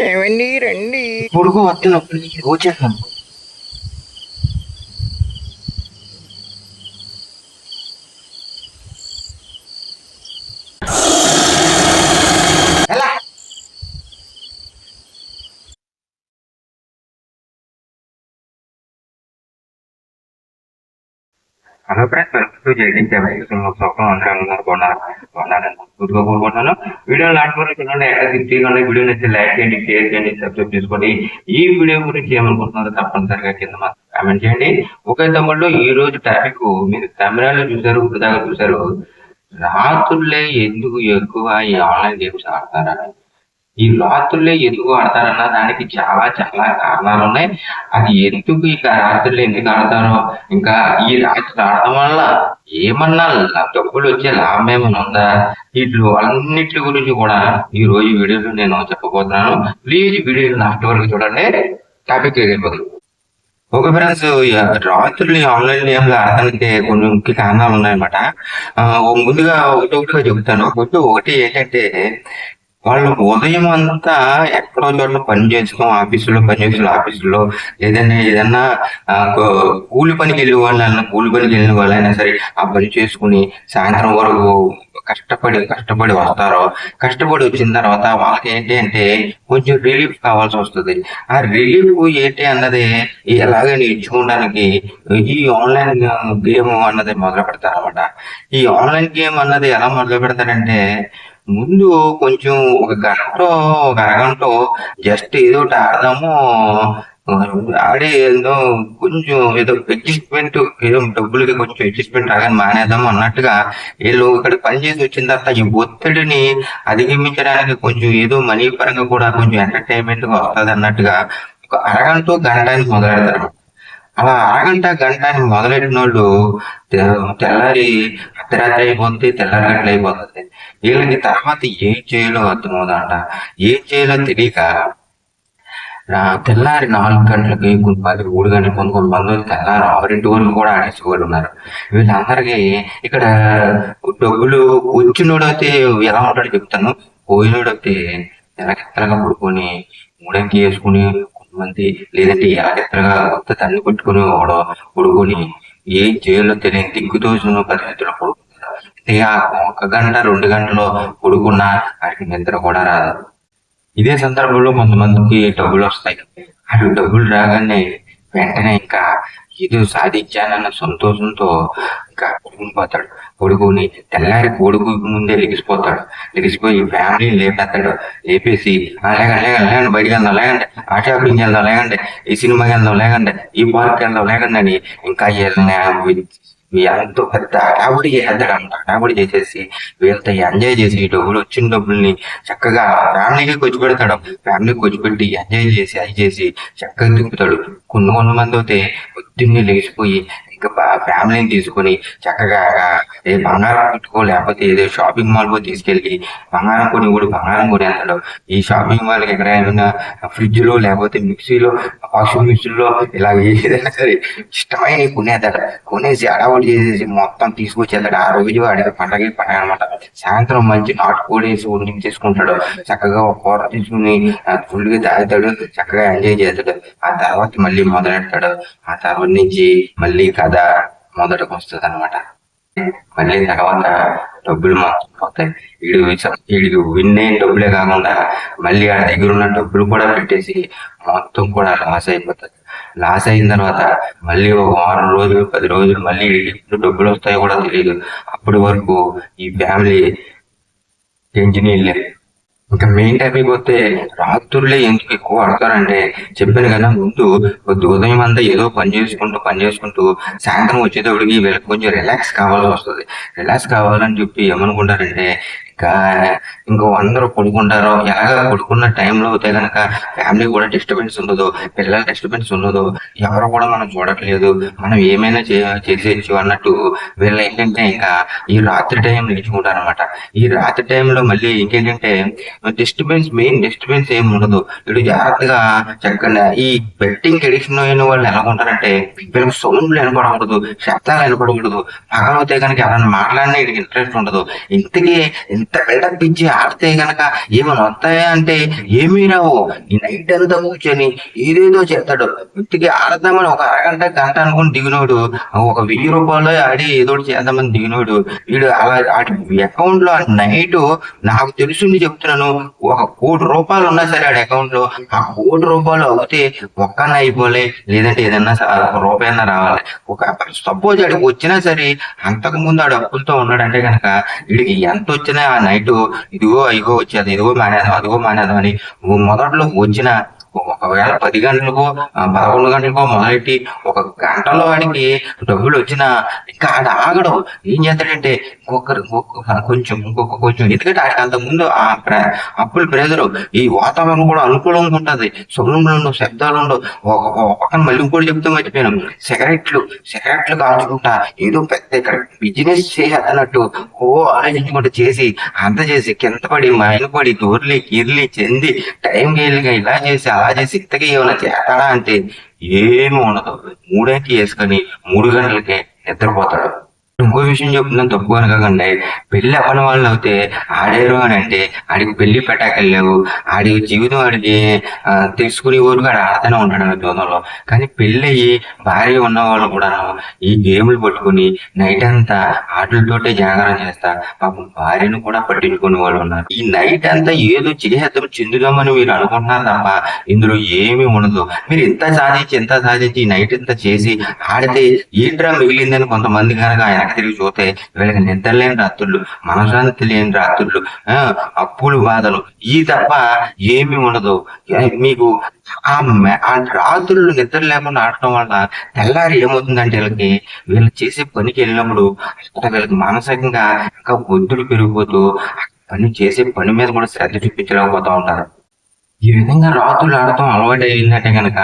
ఏమండి రండి. పొడుగు వస్తున్నప్పుడు వచ్చేస్తాను ఎలా హలో ఫ్రెండ్స్ వెల్కమ్ వైద్యులు సోకం అందరూ ఉన్నారు గుర్తుగా కోరుకుంటున్నాను వీడియో లాంటి వరకు చూడండి ఎక్కడ వీడియో నచ్చి లైక్ చేయండి షేర్ చేయండి సబ్స్క్రైబ్ చేసుకోండి ఈ వీడియో గురించి ఏమనుకుంటున్నారో తప్పనిసరిగా కింద మాకు కామెంట్ చేయండి ఒకే తమ్ముళ్ళు ఈ రోజు టాపిక్ మీరు తమిళనాడులో చూసారు ఇప్పుడు దాకా చూసారు రాత్రులే ఎందుకు ఎక్కువ ఈ ఆన్లైన్ గేమ్స్ ఆడతారా ఈ రాత్రులే ఎందుకు ఆడతారన్న దానికి చాలా చాలా కారణాలు ఉన్నాయి. అది ఎందుకు ఇక రాత్రులు ఎందుకు ఆడతారో? ఇంకా ఈ రాత్రి ఆడటం వల్ల ఏమన్నా డబ్బులు వచ్చే లాభం ఏమైనా ఉందా? వీటిలో అన్నిటి గురించి కూడా ఈ రోజు వీడియోలో నేను చెప్పబోతున్నాను. ప్లీజ్ వీడియో లాస్ట్ వరకు చూడండి. టాపిక్ వెళ్ళిపోతుంది. ఓకే ఫ్రెండ్స్ రాత్రులు ఆన్లైన్ గేమ్లు ఆడటానికి కొన్ని ముఖ్య కారణాలు ఉన్నాయన్నమాట. ముందుగా ఒకటి ఒకటిగా చెబుతాను. ఒకటి ఒకటి ఏంటంటే వాళ్ళు ఉదయం అంతా ఎక్కడో చోట్ల పని చేసుకో ఆఫీసులో పని చేసిన ఆఫీసులో ఏదైనా ఏదన్నా కూలి పనికి వెళ్ళే వాళ్ళైనా కూలి పనికి వెళ్ళిన వాళ్ళైనా సరే ఆ పని చేసుకుని సాయంత్రం వరకు కష్టపడి కష్టపడి వస్తారో. కష్టపడి వచ్చిన తర్వాత వాళ్ళకి ఏంటి అంటే కొంచెం రిలీఫ్ కావాల్సి వస్తుంది. ఆ రిలీఫ్ ఏంటి అన్నది ఎలాగే నేర్చుకోవడానికి ఈ ఆన్లైన్ గేమ్ అన్నది మొదలు పెడతారు అనమాట ఈ ఆన్లైన్ గేమ్ అన్నది ఎలా మొదలు పెడతారంటే ముందు కొంచెం ఒక గంట ఒక అరగంట జస్ట్ ఏదో ఒకటి ఆడదాము ఆడే ఏదో కొంచెం ఏదో అడ్జస్ట్మెంట్ ఏదో డబ్బులకి కొంచెం అడ్జస్ట్మెంట్ రాగానే మానేద్దాం అన్నట్టుగా వీళ్ళు ఇక్కడ పని చేసి వచ్చిన తర్వాత ఈ ఒత్తిడిని అధిగమించడానికి కొంచెం ఏదో మనీ పరంగా కూడా కొంచెం ఎంటర్టైన్మెంట్గా వస్తుంది అన్నట్టుగా ఒక అరగంట గంట అని మొదలెడతారు. అలా అరగంట గంట అని మొదలెట్టిన వాళ్ళు తెల్లారి అర్ధరాత్రి అయిపోతుంది తెల్లారి అయిపోతుంది వీళ్ళకి తర్వాత ఏం చేయాలో అర్థమవుదంట. ఏం చేయాలో తెలియక తెల్లారి నాలుగు గంటలకి పది మూడు గంటలకు కొన్ని మంది తెల్లారి ఆరింటి వరకు కూడా ఆడేసి వాళ్ళు ఉన్నారు వీళ్ళందరికీ ఇక్కడ డబ్బులు వచ్చినోడైతే ఎలా ఉంటాడో చెప్తాను. పోయినోడైతే ఎలకెత్తలుగా పడుకొని మూడంకి వేసుకుని మంది లేదంటే ఎలకెత్తలుగా కొత్త తన్ని పట్టుకుని ఒకడు ఏం చేయాలో తెలియని దిగ్గుతోసిన పరిస్థితుల్లో పడుకుంటుంది ఒక గంట రెండు గంటలు పడుకున్నా వారికి నిద్ర కూడా రాదు. ఇదే సందర్భంలో కొంతమందికి డబ్బులు వస్తాయి. అటు డబ్బులు రాగానే వెంటనే ఇంకా ఏదో సాధించానన్న సంతోషంతో ఇంకా పడుకుని పోతాడు. కొడుకుని తెల్లారి కొడుకు ముందే లెగిసిపోతాడు. లెగిసిపోయి ఫ్యామిలీని లేపేస్తాడు. లేపేసి అలాగే లేకండి లేకండి బయటికి వెళ్దాం లేకండి ఆ షాపింగ్కి వెళ్దాం లేకండి ఈ సినిమాకి వెళ్దాం లేకండి ఈ పార్క్కి వెళ్దాం లేకండి అని ఇంకా ఎంతో పెద్ద హడావుడి చేసేద్దాడంట హడావుడి చేసేసి వీళ్ళతో ఎంజాయ్ చేసి డబ్బులు వచ్చిన డబ్బుల్ని చక్కగా ఫ్యామిలీకి ఖర్చు పెడతాడు ఫ్యామిలీకి ఖర్చు పెట్టి ఎంజాయ్ చేసి అది చేసి చక్కగా తిప్పుతాడు. కొన్ని కొన్ని మంది అయితే పొద్దున్నే లేచిపోయి ఫ్యామిలీని తీసుకొని చక్కగా ఏ బంగారం పెట్టుకో లేకపోతే ఏదో షాపింగ్ మాల్ కూడా తీసుకెళ్ళి బంగారం కొని కూడా బంగారం కొనేస్తాడు. ఈ షాపింగ్ మాల్ ఎక్కడ ఏమైనా ఫ్రిడ్జ్లో లేకపోతే మిక్సీలో వాషింగ్ మిషన్లో ఇలా ఏదైనా సరే ఇష్టమైన కొనేస్తాడు. కొనేసి అడవాడు చేసేసి మొత్తం తీసుకొచ్చేస్తాడు. ఆ రోజు వాడి పండగ పండగ అనమాట సాయంత్రం మంచి నాటుకోడేసి వేసి వండించేసుకుంటాడు. చక్కగా ఒక కూర తీసుకుని ఫుల్గా తాగుతాడు. చక్కగా ఎంజాయ్ చేస్తాడు. ఆ తర్వాత మళ్ళీ మొదలెడతాడు. ఆ తర్వాత నుంచి మళ్ళీ కథ మొదటకు వస్తుంది అనమాట మళ్ళీ తర్వాత డబ్బులు మాత్రం పోతాయి. వీడు వీడికి విన్ అయిన డబ్బులే కాకుండా మళ్ళీ ఆ దగ్గర ఉన్న డబ్బులు కూడా పెట్టేసి మొత్తం కూడా లాస్ అయిపోతుంది. లాస్ అయిన తర్వాత మళ్ళీ ఒక వారం రోజులు పది రోజులు మళ్ళీ వీడికి ఎప్పుడు డబ్బులు వస్తాయో కూడా తెలియదు అప్పటి వరకు ఈ ఫ్యామిలీ టెన్షన్ వెళ్ళారు ఇంకా మెయిన్ టాపిక్ పోతే రాత్రులే ఎందుకు ఎక్కువ ఆడతారంటే చెప్పాను కదా ముందు ఉదయం అంతా ఏదో పని చేసుకుంటూ పని చేసుకుంటూ సాయంత్రం వచ్చేటప్పటికి వీళ్ళకి కొంచెం రిలాక్స్ కావాల్సి వస్తుంది. రిలాక్స్ కావాలని చెప్పి ఏమనుకుంటారంటే ఇంకా ఇంకో అందరూ పడుకుంటారో ఎలాగ పడుకున్న టైంలో అయితే కనుక ఫ్యామిలీ కూడా డిస్టర్బెన్స్ ఉండదు పిల్లల డిస్టర్బెన్స్ ఉండదు ఎవరు కూడా మనం చూడట్లేదు. మనం ఏమైనా చే చేసేయచ్చు అన్నట్టు వీళ్ళు ఏంటంటే ఇంకా ఈ రాత్రి టైం నేర్చుకుంటారు అనమాట ఈ రాత్రి టైంలో మళ్ళీ ఇంకేంటంటే డిస్టర్బెన్స్ మెయిన్ డిస్టర్బెన్స్ ఏమి ఉండదు. ఇటు జాగ్రత్తగా చక్కగా ఈ బెట్టింగ్ ఎడిషన్ అయిన వాళ్ళు ఎలా ఉంటారంటే వీళ్ళకి సౌండ్లు వినపడకూడదు శబ్దాలు వినపడకూడదు. పగలవుతాయి కనుక ఎవరైనా మాట్లాడినా వీడికి ఇంట్రెస్ట్ ఉండదు. ఇంతకీ ఇంత ఇంత బిల్డప్ ఇచ్చి ఆడితే గనక ఏమైనా వస్తాయా అంటే ఏమీ రావు. ఈ నైట్ అంతా కూర్చొని ఏదేదో చేస్తాడు. ఇంటికి ఆడదామని ఒక అరగంట గంట అనుకుని దిగినోడు ఒక వెయ్యి రూపాయలు ఆడి ఏదో చేద్దామని దిగినోడు వీడు అలా అకౌంట్లో నైట్ నాకు తెలుసుండి చెప్తున్నాను ఒక కోటి రూపాయలు ఉన్నా సరే ఆడి అకౌంట్లో. ఆ కోటి రూపాయలు అవుతే ఒక్కన అయిపోలే లేదంటే ఏదన్నా ఒక రూపాయి రావాలి. ఒక సపోజ్ ఆడికి వచ్చినా సరే అంతకు ముందు ఆడు అప్పులతో ఉన్నాడంటే కనుక వీడికి ఎంత వచ్చినా ఆ నైట్ ఇదిగో ఇదిగో వచ్చేది ఇదిగో మానేదాం అదిగో మానేదాం అని మొదట్లో వచ్చిన ఒకవేళ పది గంటలకో పదకొండు గంటలకో మొదలెట్టి ఒక గంటలో వాడికి డబ్బులు వచ్చినా ఇంకా ఆడ ఆగడం. ఏం చేస్తాడంటే ఇంకొకరు కొంచెం ఇంకొక కొంచెం ఎందుకంటే ఆడికి అంతకుముందు ముందు ఆ ప్ర- అప్పుల ప్రెజరు ఈ వాతావరణం కూడా అనుకూలంగా ఉంటుంది. సొమ్ములు ఉండవు శబ్దాలు ఒక పక్కన మళ్ళీ ఇంకోటి చెప్తూ మర్చిపోయాను సిగరెట్లు సిగరెట్లు కాల్చుకుంటా. ఏదో పెద్ద ఇక్కడ బిజినెస్ చేసేస్తున్నట్టు ఓ ఆలోచించుకుంటూ చేసి అంత చేసి కింద పడి మైన పడి దూర్లి కిర్లి చెంది టైం గేలిగా ఇలా చేసి అలా చేసి ఇంతకీ ఏమైనా చేస్తాడా అంటే ఏమి ఉండదు. మూడేంటి వేసుకొని మూడు గంటలకే నిద్రపోతాడు. ఇంకో విషయం చెప్తున్నాను తప్పు అనకండి పెళ్ళి అవ్వని వాళ్ళు అయితే ఆడేరు అని అంటే ఆడికి పెళ్ళి పెట్టాకెళ్ళావు ఆడి జీవితం ఆడికి తెలుసుకునే ఊరుగా ఆడు ఆడుతూనే ఉంటాడు దూరంలో కానీ పెళ్ళి అయ్యి భార్య ఉన్న వాళ్ళు కూడా ఈ గేమ్లు పట్టుకుని నైట్ అంతా ఆటలతోటే జాగరణ చేస్తా. పాపం భార్యను కూడా పట్టించుకునే వాళ్ళు ఉన్నారు. ఈ నైట్ అంతా ఏదో చేద్దాం చెందుదామని మీరు అనుకుంటున్నారు తప్ప ఇందులో ఏమీ ఉండదు. మీరు ఇంత సాధించి ఇంత సాధించి నైట్ ఇంత చేసి ఆడితే ఏంట్రా మిగిలిందని కొంతమంది కనుక ఆయన తిరిగి చూస్తే వీళ్ళకి నిద్ర లేని రాత్రులు మనశాంతి లేని రాత్రులు ఆ, అప్పులు బాధలు. ఈ తప్ప ఏమీ ఉండదు. మీకు ఆ ఆ రాత్రులు నిద్ర లేకుండా ఆడటం వల్ల తెల్లారి ఏమవుతుందంటే వీళ్ళకి వీళ్ళు చేసే పనికి వెళ్ళినప్పుడు వీళ్ళకి మానసికంగా ఇంకా ఒత్తిడి పెరిగిపోతూ పని చేసే పని మీద కూడా శ్రద్ధ చూపించలేకపోతూ ఉంటారు. ఈ విధంగా రాత్రులు ఆడటం అలవాటు అయిందంటే కనుక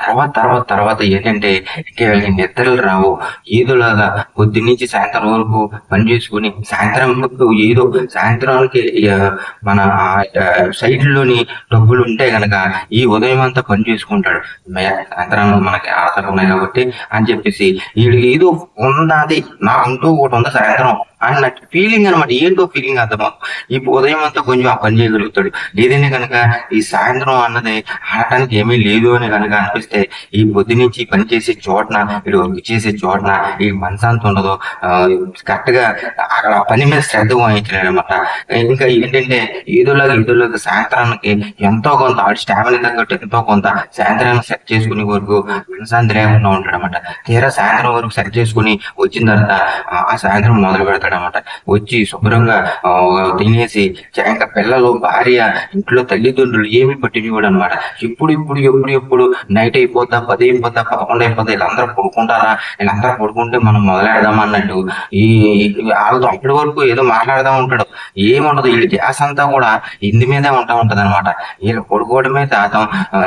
తర్వాత తర్వాత తర్వాత ఏంటంటే ఇంకా నిద్రలు రావు. ఏదోలాగా పొద్దు నుంచి సాయంత్రం వరకు పని చేసుకుని సాయంత్రం వరకు ఏదో సాయంత్రానికి మన సైడ్లోని డబ్బులు ఉంటే గనక ఈ ఉదయం అంతా పని చేసుకుంటాడు. మే- సాయంత్రం మనకి ఆటలు ఉన్నాయి కాబట్టి అని చెప్పేసి వీడికి ఏదో ఉన్నది నాకుంటూ ఒకటి ఉంది సాయంత్రం అన్న ఫీలింగ్ అనమాట ఏంటో ఫీలింగ్ అర్థమా ఈ ఉదయం అంతా కొంచెం ఆ పని చేయగలుగుతాడు. లేదంటే కనుక ఈ సాయంత్రం అన్నది ఆడటానికి ఏమీ లేదు అని కనుక అనిపిస్తే ఈ పొద్దు నుంచి పని చేసే చోటన వీడు వర్క్ చేసే చోటన ఈ మనశాంతి ఉండదు. కరెక్ట్గా అక్కడ పని మీద శ్రద్ధ వహించలేడు ఇంకా ఏంటంటే ఏదోలాగా ఏదోలాగా సాయంత్రానికి ఎంతో కొంత ఆడి స్టామినా తగ్గట్టు ఎంతో కొంత సాయంత్రం సెట్ చేసుకునే వరకు మనశాంతి లేకుండా ఉంటాడనమాట తీరా సాయంత్రం వరకు సెట్ చేసుకుని వచ్చిన తర్వాత ఆ- సాయంత్రం మొదలు పెడతాడు అనమాట వచ్చి శుభ్రంగా తినేసి ఇంకా పిల్లలు భార్య ఇంట్లో తల్లిదండ్రులు ఏమి పట్టించుకోడు అనమాట ఇప్పుడు ఇప్పుడు ఎప్పుడు ఎప్పుడు నైట్ అయిపోద్దా పది అయిపోద్దా పదకొండు అయిపోద్దా వీళ్ళందరూ పడుకుంటారా? వీళ్ళందరూ పడుకుంటే మనం మొదలెడదాం అన్నట్టు. ఈ వాళ్ళతో అప్పటి వరకు ఏదో మాట్లాడదాం ఉంటాడు. ఏముండదు వీళ్ళ ధ్యాస అంతా కూడా ఇంది మీదే ఉంటా ఉంటది అనమాట వీళ్ళు పడుకోవడమే తాతం.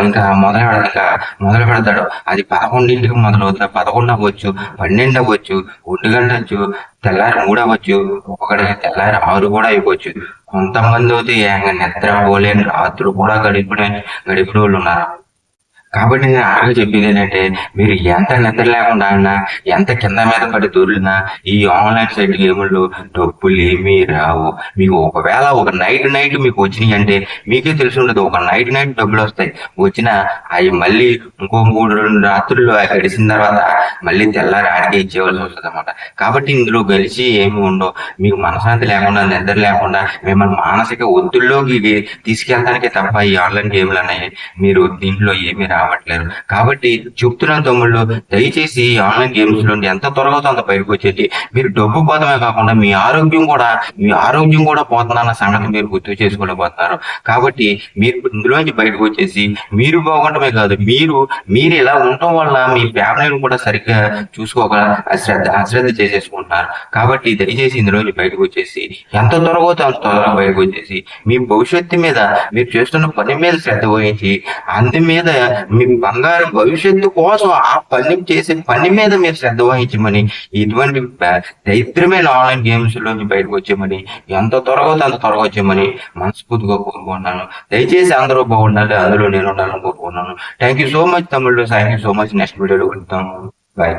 ఇంకా మొదలు ఇంకా మొదలు పెడతాడు అది పదకొండింటికి మొదలవుతుంది పదకొండు అవ్వచ్చు పన్నెండు అవ్వచ్చు ఒంటి గంట తెల్లారి మూడు అవ్వచ్చు ఒక్కొక్కడికి తెల్లారి ఆరు కూడా అయిపోవచ్చు. కొంతమంది అయితే నిద్ర పోలేని రాత్రులు కూడా గడిపిన గడిపిన వాళ్ళు ఉన్నారు. కాబట్టి నేను ఆగా చెప్పేది ఏంటంటే మీరు ఎంత నిద్ర లేకుండా ఆడినా ఎంత కింద మీద పడి దొరికినా ఈ ఆన్లైన్ సైట్ గేముల్లో డబ్బులు ఏమీ రావు. మీకు ఒకవేళ ఒక నైట్ నైట్ మీకు వచ్చినాయి అంటే మీకే తెలిసి ఉండదు. ఒక నైట్ నైట్ డబ్బులు వస్తాయి. వచ్చినా అవి మళ్ళీ ఇంకో మూడు రెండు రాత్రులు గడిచిన తర్వాత మళ్ళీ తెల్లారి ఆడికి ఇచ్చేవాల్సి వస్తుంది అనమాట కాబట్టి ఇందులో గెలిచి ఏమి ఉండవు. మీకు మనశాంతి లేకుండా నిద్ర లేకుండా మిమ్మల్ని మానసిక ఒత్తిడిలోకి తీసుకెళ్ళడానికి తప్ప ఈ ఆన్లైన్ గేమ్లు అనేవి మీరు దీంట్లో ఏమీ రావట్లేరు కాబట్టి చెప్తున్నాను తమ్ముళ్ళు దయచేసి ఈ ఆన్లైన్ గేమ్స్ నుండి ఎంత త్వరగా అంత బయటకు వచ్చేది? మీరు డబ్బు పోతమే కాకుండా మీ ఆరోగ్యం కూడా మీ ఆరోగ్యం కూడా పోతుందన్న సంగతి మీరు గుర్తు చేసుకోలేకపోతున్నారు. కాబట్టి మీరు ఇందులోంచి బయటకు వచ్చేసి మీరు బాగుండమే కాదు మీరు మీరు ఇలా ఉండటం వల్ల మీ ఫ్యామిలీని కూడా సరిగ్గా చూసుకోక అశ్రద్ధ అశ్రద్ధ చేసేసుకుంటున్నారు. కాబట్టి దయచేసి ఇందులోంచి బయటకు వచ్చేసి ఎంత త్వరగా అంత త్వరగా బయటకు వచ్చేసి మీ భవిష్యత్తు మీద మీరు చేస్తున్న పని మీద శ్రద్ధ వహించి అందు మీద మీ బంగారు భవిష్యత్తు కోసం ఆ పని చేసే పని మీద మీరు శ్రద్ధ వహించమని ఇటువంటి దరిద్రమైన ఆన్లైన్ గేమ్స్ లోంచి బయటకు వచ్చేమని ఎంత త్వరగా అంత త్వరగా వచ్చేమని మనస్ఫూర్తిగా కోరుకుంటున్నాను. దయచేసి అందరూ బాగుండాలి అందులో నేను ఉండాలని కోరుకుంటున్నాను. Thank you so much Tamil thank you so much next వీడియోలో కలుద్దాం. బాయ్